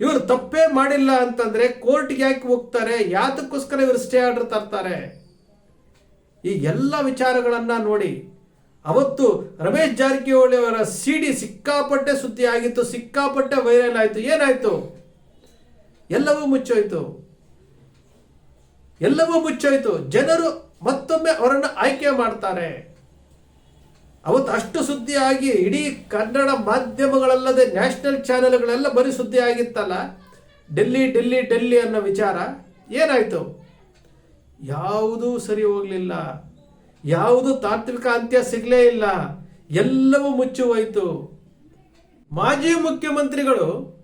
ಇವರು ತಪ್ಪೇ ಮಾಡಿಲ್ಲ ಅಂತಂದ್ರೆ ಕೋರ್ಟ್ಗೆ ಯಾಕೆ ಹೋಗ್ತಾರೆ? ಯಾತಕ್ಕೋಸ್ಕರ ಇವರು ಸ್ಟೇ ಆರ್ಡರ್ ತರ್ತಾರೆ? ಈ ಎಲ್ಲ ವಿಚಾರಗಳನ್ನ ನೋಡಿ. ಅವತ್ತು ರಮೇಶ್ ಜಾರಕಿಹೊಳಿ ಅವರ ಸಿಡಿ ಸಿಕ್ಕಾಪಟ್ಟೆ ಸುದ್ದಿ ಆಗಿತ್ತು, ಸಿಕ್ಕಾಪಟ್ಟೆ ವೈರಲ್ ಆಯಿತು. ಏನಾಯ್ತು? ಎಲ್ಲವೂ ಮುಚ್ಚೋಯ್ತು. ಎಲ್ಲವೂ ಮುಚ್ಚೋಯ್ತು. ಜನರು ಮತ್ತೊಮ್ಮೆ ಅವರನ್ನು ಆಯ್ಕೆ ಮಾಡ್ತಾರೆ. ಅವತ್ತು ಅಷ್ಟು ಸುದ್ದಿ ಆಗಿ ಇಡೀ ಕನ್ನಡ ಮಾಧ್ಯಮಗಳಲ್ಲದೆ ನ್ಯಾಷನಲ್ ಚಾನೆಲ್ಗಳೆಲ್ಲ ಬರೀ ಸುದ್ದಿ ಆಗಿತ್ತಲ್ಲ ಡೆಲ್ಲಿ ಡೆಲ್ಲಿ ಡೆಲ್ಲಿ ಅನ್ನೋ ವಿಚಾರ. ಏನಾಯ್ತು? ಯಾವುದೂ ಸರಿ ಹೋಗಲಿಲ್ಲ. ಯಾವುದು ತಾತ್ವಿಕ ಅಂತ್ಯ ಸಿಗಲೇ ಇಲ್ಲ. ಎಲ್ಲವೂ ಮುಚ್ಚಿ ಹೋಯಿತು ಮಾಜಿ ಮುಖ್ಯಮಂತ್ರಿಗಳು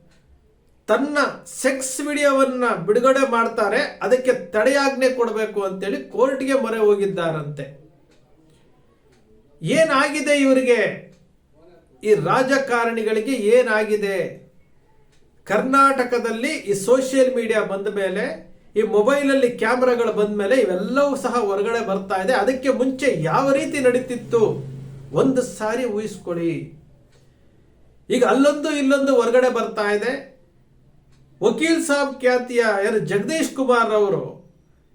ತನ್ನ ಸೆಕ್ಸ್ ವಿಡಿಯೋವನ್ನ ಬಿಡುಗಡೆ ಮಾಡ್ತಾರೆ. ಅದಕ್ಕೆ ತಡೆಯಾಜ್ಞೆ ಕೊಡಬೇಕು ಅಂತೇಳಿ ಕೋರ್ಟ್ಗೆ ಮೊರೆ ಹೋಗಿದ್ದಾರಂತೆ. ಏನಾಗಿದೆ ಇವರಿಗೆ? ಈ ರಾಜಕಾರಣಿಗಳಿಗೆ ಏನಾಗಿದೆ? ಕರ್ನಾಟಕದಲ್ಲಿ ಈ ಸೋಷಿಯಲ್ ಮೀಡಿಯಾ ಬಂದ ಮೇಲೆ, ಈ ಮೊಬೈಲಲ್ಲಿ ಕ್ಯಾಮ್ರಾಗಳು ಬಂದ ಮೇಲೆ ಇವೆಲ್ಲವೂ ಸಹ ಹೊರಗಡೆ ಬರ್ತಾ ಇದೆ. ಅದಕ್ಕೆ ಮುಂಚೆ ಯಾವ ರೀತಿ ನಡೀತಿತ್ತು? ಒಂದು ಸಾರಿ ಊಹಿಸ್ಕೊಳ್ಳಿ. ಈಗ ಅಲ್ಲೊಂದು ಇಲ್ಲೊಂದು ಹೊರಗಡೆ ಬರ್ತಾ ಇದೆ. ವಕೀಲ್ ಸಾಬ್ ಖ್ಯಾತಿಯ ಯಾರು? ಜಗದೀಶ್ ಕುಮಾರ್ ಅವರು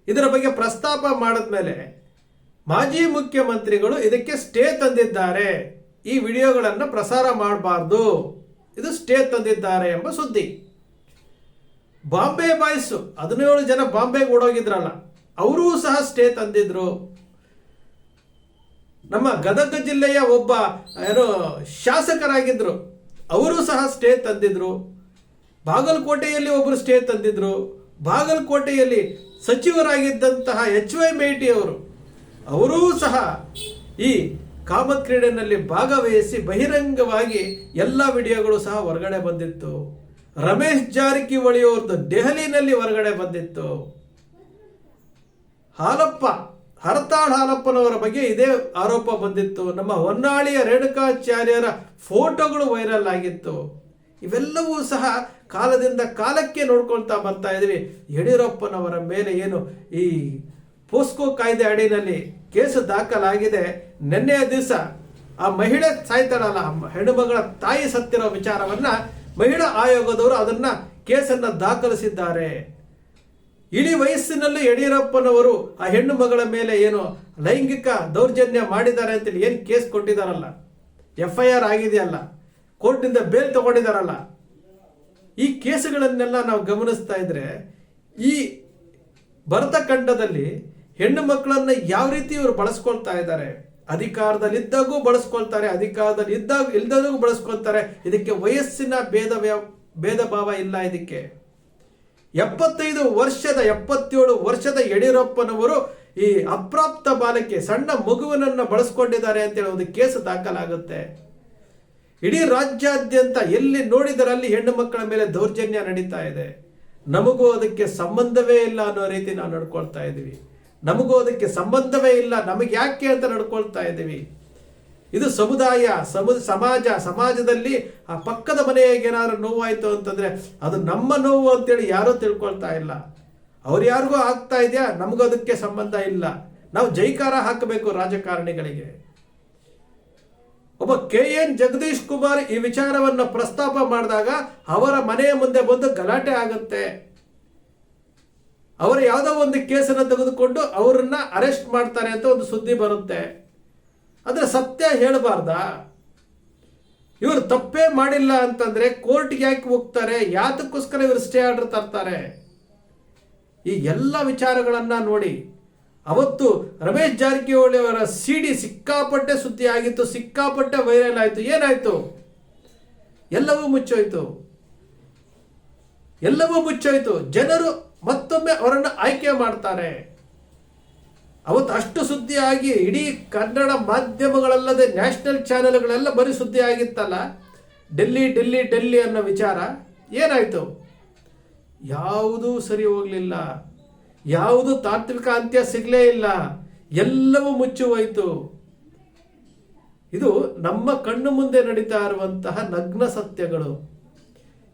ಇದರ ಬಗ್ಗೆ ಪ್ರಸ್ತಾಪ ಮಾಡಿದ್ಮೇಲೆ ಮಾಜಿ ಮುಖ್ಯಮಂತ್ರಿಗಳು ಇದಕ್ಕೆ ಸ್ಟೇ ತಂದಿದ್ದಾರೆ. ಈ ವಿಡಿಯೋಗಳನ್ನು ಪ್ರಸಾರ ಮಾಡಬಾರ್ದು. ಇದು ಸ್ಟೇ ತಂದಿದ್ದಾರೆ ಎಂಬ ಸುದ್ದಿ. ಬಾಂಬೆ ಬಾಯ್ಸು, ಹದಿನೇಳು ಜನ ಬಾಂಬೆಗೆ ಓಡೋಗಿದ್ರಲ್ಲ, ಅವರೂ ಸಹ ಸ್ಟೇ ತಂದಿದ್ರು. ನಮ್ಮ ಗದಗ ಜಿಲ್ಲೆಯ ಒಬ್ಬ ಏನು ಶಾಸಕರಾಗಿದ್ದರು ಅವರು ಸಹ ಸ್ಟೇ ತಂದಿದ್ರು. ಬಾಗಲಕೋಟೆಯಲ್ಲಿ ಒಬ್ಬರು ಸ್ಟೇ ತಂದಿದ್ರು. ಬಾಗಲಕೋಟೆಯಲ್ಲಿ ಸಚಿವರಾಗಿದ್ದಂತಹ ಎಚ್ ವೈ ಮೇಟಿ ಅವರು ಅವರೂ ಸಹ ಈ ಕಾಮಕ್ರೀಡೆನಲ್ಲಿ ಭಾಗವಹಿಸಿ ಬಹಿರಂಗವಾಗಿ ಎಲ್ಲ ವಿಡಿಯೋಗಳು ಸಹ ಹೊರಗಡೆ ಬಂದಿತ್ತು. ರಮೇಶ್ ಜಾರಕಿಹೊಳಿ ಅವ್ರದ್ದು ದೆಹಲಿನಲ್ಲಿ ಹೊರಗಡೆ ಬಂದಿತ್ತು. ಹಾಲಪ್ಪ, ಹರತಾಳ್ ಹಾಲಪ್ಪನವರ ಬಗ್ಗೆ ಇದೇ ಆರೋಪ ಬಂದಿತ್ತು. ನಮ್ಮ ಹೊನ್ನಾಳಿಯ ರೇಣುಕಾಚಾರ್ಯರ ಫೋಟೋಗಳು ವೈರಲ್ ಆಗಿತ್ತು. ಇವೆಲ್ಲವೂ ಸಹ ಕಾಲದಿಂದ ಕಾಲಕ್ಕೆ ನೋಡ್ಕೊಳ್ತಾ ಬರ್ತಾ ಇದ್ವಿ. ಯಡಿಯೂರಪ್ಪನವರ ಮೇಲೆ ಏನು ಈ ಪೋಸ್ಕೋ ಕಾಯ್ದೆ ಅಡಿನಲ್ಲಿ ಕೇಸು ದಾಖಲಾಗಿದೆ. ನಿನ್ನೆಯ ದಿವಸ ಆ ಮಹಿಳೆ ಸಾಯ್ತಾಳಲ್ಲ, ಹೆಣ್ಣು ಮಗಳ ತಾಯಿ ಸತ್ತಿರೋ ವಿಚಾರವನ್ನ ಮಹಿಳಾ ಆಯೋಗದವರು ಅದನ್ನ ಕೇಸನ್ನ ದಾಖಲಿಸಿದ್ದಾರೆ. ಇಡೀ ವಯಸ್ಸಿನಲ್ಲಿ ಯಡಿಯೂರಪ್ಪನವರು ಆ ಹೆಣ್ಣು ಮಗಳ ಮೇಲೆ ಏನು ಲೈಂಗಿಕ ದೌರ್ಜನ್ಯ ಮಾಡಿದ್ದಾರೆ ಅಂತೇಳಿ ಏನು ಕೇಸ್ ಕೊಟ್ಟಿದಾರಲ್ಲ? ಎಫ್ ಐ ಆರ್ ಆಗಿದೆಯಲ್ಲ ಕೋರ್ಟಿಂದ ಬೇಲ್ ತಗೊಂಡಿದ್ದಾರಲ್ಲ ಈ ಕೇಸುಗಳನ್ನೆಲ್ಲ ನಾವು ಗಮನಿಸ್ತಾ ಇದ್ರೆ ಈ ಭರತಖಂಡದಲ್ಲಿ ಹೆಣ್ಣು ಮಕ್ಕಳನ್ನ ಯಾವ ರೀತಿ ಇವರು ಬಳಸ್ಕೊಳ್ತಾ ಇದ್ದಾರೆ? ಅಧಿಕಾರದಲ್ಲಿದ್ದಾಗೂ ಬಳಸ್ಕೊಳ್ತಾರೆ ಅಧಿಕಾರದಲ್ಲಿ ಇದ್ದಾಗ ಇಲ್ದಾಗೂ ಬಳಸ್ಕೊಳ್ತಾರೆ. ಇದಕ್ಕೆ ವಯಸ್ಸಿನ ಭೇದ ಭೇದ ಭಾವ ಇಲ್ಲ ಇದಕ್ಕೆ. ಎಪ್ಪತ್ತೈದು ವರ್ಷದ, ಎಪ್ಪತ್ತೇಳು ವರ್ಷದ ಯಡಿಯೂರಪ್ಪನವರು ಈ ಅಪ್ರಾಪ್ತ ಬಾಲಕ್ಕೆ ಸಣ್ಣ ಮಗುವಿನನ್ನು ಬಳಸ್ಕೊಂಡಿದ್ದಾರೆ ಅಂತೇಳಿ ಒಂದು ಕೇಸು ದಾಖಲಾಗುತ್ತೆ. ಇಡೀ ರಾಜ್ಯಾದ್ಯಂತ ಎಲ್ಲಿ ನೋಡಿದರಲ್ಲಿ ಹೆಣ್ಣು ಮಕ್ಕಳ ಮೇಲೆ ದೌರ್ಜನ್ಯ ನಡೀತಾ ಇದೆ. ನಮಗೂ ಅದಕ್ಕೆ ಸಂಬಂಧವೇ ಇಲ್ಲ ಅನ್ನೋ ರೀತಿ ನಾವು ನಡ್ಕೊಳ್ತಾ ಇದ್ದೀವಿ ನಮಗೂ ಅದಕ್ಕೆ ಸಂಬಂಧವೇ ಇಲ್ಲ, ನಮಗೆ ಯಾಕೆ ಅಂತ ನಡ್ಕೊಳ್ತಾ ಇದ್ದೀವಿ. ಇದು ಸಮುದಾಯ, ಸಮು, ಸಮಾಜ, ಸಮಾಜದಲ್ಲಿ ಆ ಪಕ್ಕದ ಮನೆಗೆ ಏನಾದ್ರು ನೋವಾಯಿತು ಅಂತಂದ್ರೆ ಅದು ನಮ್ಮ ನೋವು ಅಂತೇಳಿ ಯಾರೂ ತಿಳ್ಕೊಳ್ತಾ ಇಲ್ಲ. ಅವ್ರು ಯಾರಿಗೂ ಆಗ್ತಾ ಇದೆಯಾ? ನಮಗೂ ಅದಕ್ಕೆ ಸಂಬಂಧ ಇಲ್ಲ. ನಾವು ಜೈಕಾರ ಹಾಕಬೇಕು ರಾಜಕಾರಣಿಗಳಿಗೆ. ಒಬ್ಬ ಕೆ. ಎನ್. ಜಗದೀಶ್ ಕುಮಾರ್ ಈ ವಿಚಾರವನ್ನ ಪ್ರಸ್ತಾಪ ಮಾಡಿದಾಗ ಅವರ ಮನೆಯ ಮುಂದೆ ಬಂದು ಗಲಾಟೆ ಆಗುತ್ತೆ. ಅವರು ಯಾವುದೋ ಒಂದು ಕೇಸನ್ನು ತೆಗೆದುಕೊಂಡು ಅವರನ್ನ ಅರೆಸ್ಟ್ ಮಾಡ್ತಾರೆ ಅಂತ ಒಂದು ಸುದ್ದಿ ಬರುತ್ತೆ. ಆದರೆ ಸತ್ಯ ಹೇಳಬಾರ್ದ? ಇವರು ತಪ್ಪೇ ಮಾಡಿಲ್ಲ ಅಂತಂದ್ರೆ ಕೋರ್ಟ್ಗೆ ಯಾಕೆ ಹೋಗ್ತಾರೆ? ಯಾತಕ್ಕೋಸ್ಕರ ಇವರು ಸ್ಟೇ ಆರ್ಡರ್ ತರ್ತಾರೆ? ಈ ಎಲ್ಲ ವಿಚಾರಗಳನ್ನ ನೋಡಿ. ಅವತ್ತು ರಮೇಶ್ ಜಾರಕಿಹೊಳಿ ಅವರ ಸಿಡಿ ಸಿಕ್ಕಾಪಟ್ಟೆ ಸುದ್ದಿ ಆಗಿತ್ತು, ಸಿಕ್ಕಾಪಟ್ಟೆ ವೈರಲ್ ಆಯಿತು. ಏನಾಯ್ತು? ಎಲ್ಲವೂ ಮುಚ್ಚೋಯ್ತು. ಎಲ್ಲವೂ ಮುಚ್ಚೋಯ್ತು. ಜನರು ಮತ್ತೊಮ್ಮೆ ಅವರನ್ನು ಆಯ್ಕೆ ಮಾಡ್ತಾರೆ. ಅವತ್ತು ಅಷ್ಟು ಸುದ್ದಿ ಆಗಿ ಇಡೀ ಕನ್ನಡ ಮಾಧ್ಯಮಗಳಲ್ಲದೆ ನ್ಯಾಷನಲ್ ಚಾನೆಲ್ಗಳೆಲ್ಲ ಬರೀ ಸುದ್ದಿ ಆಗಿತ್ತಲ್ಲ ಡೆಲ್ಲಿ ಡೆಲ್ಲಿ ಡೆಲ್ಲಿ ಅನ್ನೋ ವಿಚಾರ. ಏನಾಯ್ತು? ಯಾವುದೂ ಸರಿ ಹೋಗಲಿಲ್ಲ. ಯಾವುದು ತಾತ್ವಿಕ ಅಂತ್ಯ ಸಿಗಲೇ ಇಲ್ಲ. ಎಲ್ಲವೂ ಮುಚ್ಚಿ ಹೋಯಿತು ಇದು ನಮ್ಮ ಕಣ್ಣು ಮುಂದೆ ನಡೀತಾ ಇರುವಂತಹ ನಗ್ನ ಸತ್ಯಗಳು.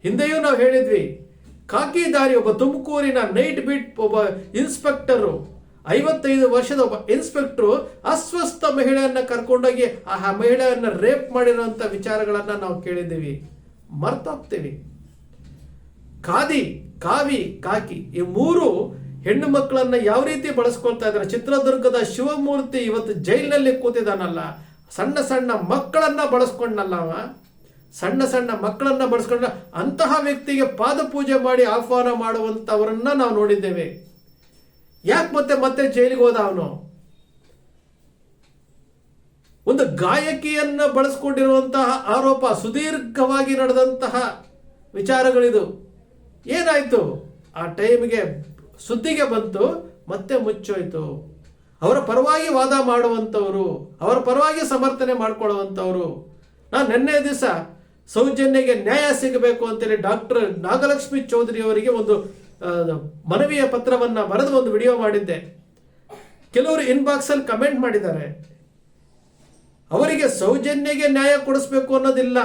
ಹಿಂದೆಯೂ ನಾವು ಹೇಳಿದ್ವಿ ಕಾಕಿದಾರಿ ಒಬ್ಬ ತುಮಕೂರಿನ ನೈಟ್ ಬೀಟ್ ಒಬ್ಬ ಇನ್ಸ್ಪೆಕ್ಟರು, ಐವತ್ತೈದು ವರ್ಷದ ಒಬ್ಬ ಇನ್ಸ್ಪೆಕ್ಟರ್ ಅಸ್ವಸ್ಥ ಮಹಿಳೆಯನ್ನ ಕರ್ಕೊಂಡೋಗಿ ಆ ಮಹಿಳೆಯನ್ನು ರೇಪ್ ಮಾಡಿರುವಂತ ವಿಚಾರಗಳನ್ನು ನಾವು ಕೇಳಿದ್ದೀವಿ. ಮರ್ತೋಗ್ತೀವಿ. ಖಾದಿ, ಕಾವಿ, ಕಾಕಿ ಈ ಮೂರು ಹೆಣ್ಣು ಮಕ್ಕಳನ್ನ ಯಾವ ರೀತಿ ಬಳಸ್ಕೊಳ್ತಾ ಇದ್ದಾರೆ? ಚಿತ್ರದುರ್ಗದ ಶಿವಮೂರ್ತಿ ಇವತ್ತು ಜೈಲಿನಲ್ಲಿ ಕೂತಿದಾನಲ್ಲ ಸಣ್ಣ ಸಣ್ಣ ಮಕ್ಕಳನ್ನ ಬಳಸ್ಕೊಂಡಲ್ಲ ಅವ? ಸಣ್ಣ ಸಣ್ಣ ಮಕ್ಕಳನ್ನ ಬಳಸ್ಕೊಂಡ ಅಂತಹ ವ್ಯಕ್ತಿಗೆ ಪಾದಪೂಜೆ ಮಾಡಿ ಆಹ್ವಾನ ಮಾಡುವಂತವರನ್ನ ನಾವು ನೋಡಿದ್ದೇವೆ. ಯಾಕೆ ಮತ್ತೆ ಮತ್ತೆ ಜೈಲಿಗೆ ಹೋದ ಅವನು? ಒಂದು ಗಾಯಕಿಯನ್ನ ಬಳಸ್ಕೊಂಡಿರುವಂತಹ ಆರೋಪ, ಸುದೀರ್ಘವಾಗಿ ನಡೆದಂತಹ ವಿಚಾರಗಳಿದು. ಏನಾಯ್ತು? ಆ ಟೈಮ್ಗೆ ಸುದ್ದಿಗೆ ಬಂತು, ಮತ್ತೆ ಮುಚ್ಚೋಯ್ತು. ಅವರ ಪರವಾಗಿ ವಾದ ಮಾಡುವಂಥವರು ಅವರ ಪರವಾಗಿ ಸಮರ್ಥನೆ ಮಾಡ್ಕೊಳ್ಳುವಂಥವ್ರು ನಾನು ನಿನ್ನೆ ದಿವಸ ಸೌಜನ್ಯಗೆ ನ್ಯಾಯ ಸಿಗಬೇಕು ಅಂತೇಳಿ ಡಾಕ್ಟರ್ ನಾಗಲಕ್ಷ್ಮಿ ಚೌಧರಿ ಅವರಿಗೆ ಒಂದು ಮನವಿಯ ಪತ್ರವನ್ನ ಬರೆದು ಒಂದು ವಿಡಿಯೋ ಮಾಡಿದ್ದೆ. ಕೆಲವರು ಇನ್ಬಾಕ್ಸ್ ಅಲ್ಲಿ ಕಮೆಂಟ್ ಮಾಡಿದ್ದಾರೆ. ಅವರಿಗೆ ಸೌಜನ್ಯಗೆ ನ್ಯಾಯ ಕೊಡಿಸ್ಬೇಕು ಅನ್ನೋದಿಲ್ಲ.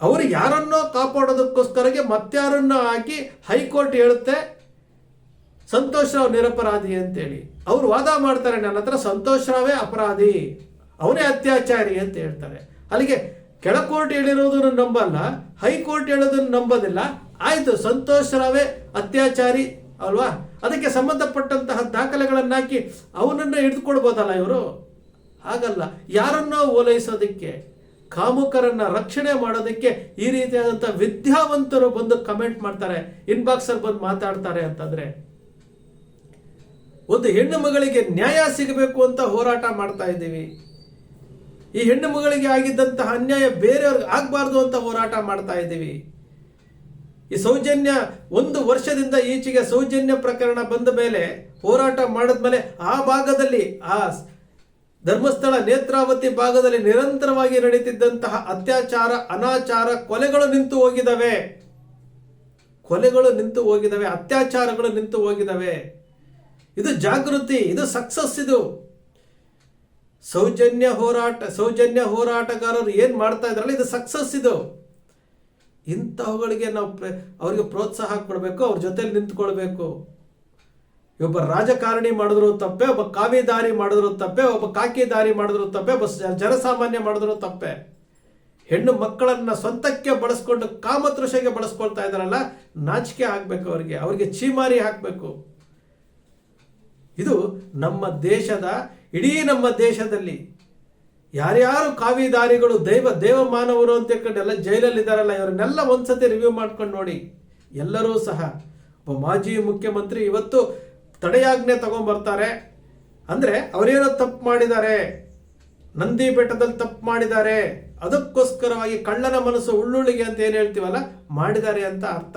ಅವರು ಯಾರನ್ನೋ ಕಾಪಾಡೋದಕ್ಕೋಸ್ಕರಗೆ ಮತ್ತಾರನ್ನ ಹಾಕಿ ಹೈಕೋರ್ಟ್ ಹೇಳುತ್ತೆ, ಸಂತೋಷ್ ರಾವ್ ನಿರಪರಾಧಿ ಅಂತೇಳಿ. ಅವ್ರು ವಾದ ಮಾಡ್ತಾರೆ, ನನ್ನ ಹತ್ರ ಸಂತೋಷ್ ರಾವೇ ಅಪರಾಧಿ. ಅವನೇ ಅತ್ಯಾಚಾರಿ ಅಂತ ಹೇಳ್ತಾರೆ. ಅಲ್ಲಿಗೆ ಕೆಳಕೋರ್ಟ್ ಹೇಳಿರೋದನ್ನು ನಂಬಲ್ಲ, ಹೈಕೋರ್ಟ್ ಹೇಳೋದನ್ನು ನಂಬೋದಿಲ್ಲ. ಆಯಿತು, ಸಂತೋಷ್ ರಾವೇ ಅತ್ಯಾಚಾರಿ, ಅಲ್ವಾ? ಅದಕ್ಕೆ ಸಂಬಂಧಪಟ್ಟಂತಹ ದಾಖಲೆಗಳನ್ನಾಕಿ ಅವನನ್ನ ಹಿಡಿದುಕೊಡ್ಬೋದಲ್ಲ ಇವರು? ಹಾಗಲ್ಲ. ಯಾರನ್ನ ಓಲೈಸೋದಕ್ಕೆ, ಕಾಮುಕರನ್ನ ರಕ್ಷಣೆ ಮಾಡೋದಕ್ಕೆ ಈ ರೀತಿಯಾದಂಥ ವಿದ್ಯಾವಂತರು ಬಂದು ಕಮೆಂಟ್ ಮಾಡ್ತಾರೆ. ಇನ್ಬಾಕ್ಸಲ್ಲಿ ಬಂದು ಮಾತಾಡ್ತಾರೆ ಅಂತಂದ್ರೆ. ಒಂದು ಹೆಣ್ಣು ಮಗಳಿಗೆ ನ್ಯಾಯ ಸಿಗಬೇಕು ಅಂತ ಹೋರಾಟ ಮಾಡ್ತಾ ಇದ್ದೀವಿ. ಈ ಹೆಣ್ಣು ಮಗಳಿಗೆ ಆಗಿದ್ದಂತಹ ಅನ್ಯಾಯ ಬೇರೆಯವ್ರಿಗೆ ಆಗಬಾರ್ದು ಅಂತ ಹೋರಾಟ ಮಾಡ್ತಾ ಇದ್ದೀವಿ. ಈ ಸೌಜನ್ಯ ಒಂದು ವರ್ಷದಿಂದ ಈಚೆಗೆ ಸೌಜನ್ಯ ಪ್ರಕರಣ ಬಂದ ಮೇಲೆ, ಹೋರಾಟ ಮಾಡಿದ್ಮೇಲೆ ಆ ಭಾಗದಲ್ಲಿ, ಆ ಧರ್ಮಸ್ಥಳ ನೇತ್ರಾವತಿ ಭಾಗದಲ್ಲಿ ನಿರಂತರವಾಗಿ ನಡೀತಿದ್ದಂತಹ ಅತ್ಯಾಚಾರ, ಅನಾಚಾರ ಕೊಲೆಗಳು ನಿಂತು ಹೋಗಿದ್ದಾವೆ. ಕೊಲೆಗಳು ನಿಂತು ಹೋಗಿದ್ದಾವೆ, ಅತ್ಯಾಚಾರಗಳು ನಿಂತು ಹೋಗಿದ್ದಾವೆ. ಇದು ಜಾಗೃತಿ, ಇದು ಸಕ್ಸಸ್ ಇದು. ಸೌಜನ್ಯ ಹೋರಾಟ, ಸೌಜನ್ಯ ಹೋರಾಟಗಾರರು ಏನು ಮಾಡ್ತಾ ಇದ್ರಲ್ಲ, ಇದು ಸಕ್ಸಸ್ ಇದು. ಇಂಥವುಗಳಿಗೆ ನಾವು ಪ್ರ- ಅವರಿಗೆ ಪ್ರೋತ್ಸಾಹ ಕೊಡಬೇಕು, ಅವ್ರ ಜೊತೆಲಿ ನಿಂತ್ಕೊಳ್ಬೇಕು. ಒಬ್ಬ ರಾಜಕಾರಣಿ ಮಾಡಿದ್ರು ತಪ್ಪೆ, ಒಬ್ಬ ಕಾವಿ ದಾರಿ ಮಾಡಿದ್ರು ತಪ್ಪೆ, ಒಬ್ಬ ಕಾಕಿ ದಾರಿ ಮಾಡಿದ್ರು ತಪ್ಪೆ, ಒಬ್ಬ ಜನಸಾಮಾನ್ಯ ಮಾಡಿದ್ರು ತಪ್ಪೆ. ಹೆಣ್ಣು ಮಕ್ಕಳನ್ನ ಸ್ವಂತಕ್ಕೆ ಬಳಸ್ಕೊಂಡು ಕಾಮತೃಷೆಗೆ ಬಳಸ್ಕೊಳ್ತಾ ಇದಾರಲ್ಲ ನಾಚಿಕೆ ಹಾಕ್ಬೇಕು ಅವರಿಗೆ ಅವರಿಗೆ ಚೀಮಾರಿ ಹಾಕಬೇಕು. ಇದು ನಮ್ಮ ದೇಶದ ಇಡೀ ನಮ್ಮ ದೇಶದಲ್ಲಿ ಯಾರ್ಯಾರು ಕಾವಿದಾರಿಗಳು, ದೈವ ದೇವ ಮಾನವರು ಅಂತ ಹೇಳ್ಕೊಂಡೆಲ್ಲ ಜೈಲಲ್ಲಿ ಇದಾರಲ್ಲ ಇವರನ್ನೆಲ್ಲ ಒಂದ್ಸತಿ ರಿವ್ಯೂ ಮಾಡ್ಕೊಂಡು ನೋಡಿ. ಎಲ್ಲರೂ ಸಹ, ಒಬ್ಬ ಮಾಜಿ ಮುಖ್ಯಮಂತ್ರಿ ಇವತ್ತು ತಡೆಯಾಜ್ಞೆ ತಗೊಂಡ್ಬರ್ತಾರೆ ಅಂದ್ರೆ ಅವರೇನೋ ತಪ್ಪು ಮಾಡಿದ್ದಾರೆ ನಂದಿ ಬೆಟ್ಟದಲ್ಲಿ ತಪ್ಪು ಮಾಡಿದ್ದಾರೆ, ಅದಕ್ಕೋಸ್ಕರವಾಗಿ ಕಳ್ಳನ ಮನಸ್ಸು ಉಳ್ಳುಳ್ಳಿಗೆ ಅಂತ ಏನು ಹೇಳ್ತೀವಲ್ಲ, ಮಾಡಿದ್ದಾರೆ ಅಂತ ಅರ್ಥ.